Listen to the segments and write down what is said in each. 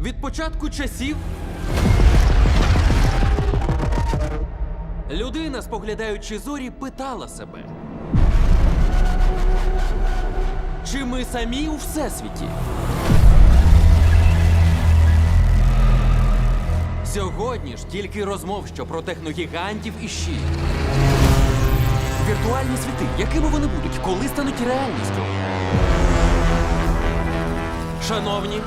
Від початку часів людина, споглядаючи зорі, питала себе. Чи ми самі у всесвіті? Сьогодні ж тільки розмов, що про техногігантів і щі. Віртуальні світи, якими вони будуть, коли стануть реальністю? Шановні,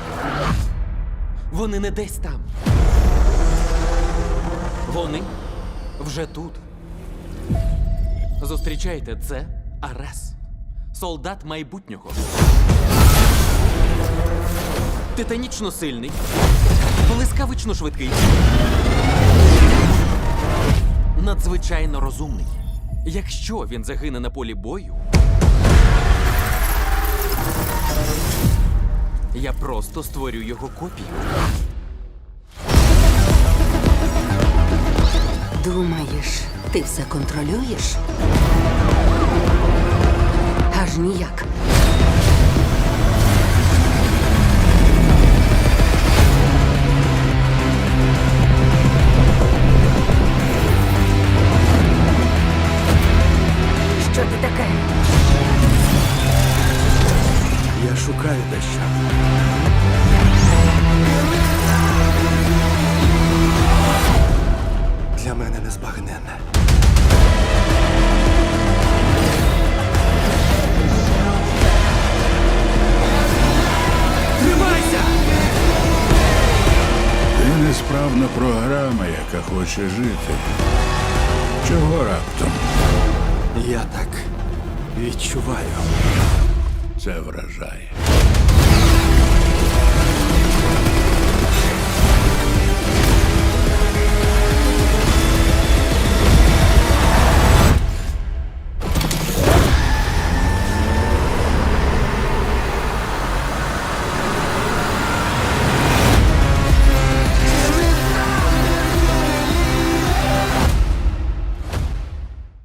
вони не десь там. Вони вже тут. Зустрічайте, це Арес, солдат майбутнього. Титанічно сильний, блискавично швидкий. Надзвичайно розумний. Якщо він загине на полі бою, я просто створю його копію. Думаєш, ти все контролюєш? Аж ніяк. Мене незбагненне. Тримайся! Ти несправна програма, яка хоче жити. Чого раптом? Я так відчуваю. Це вражає.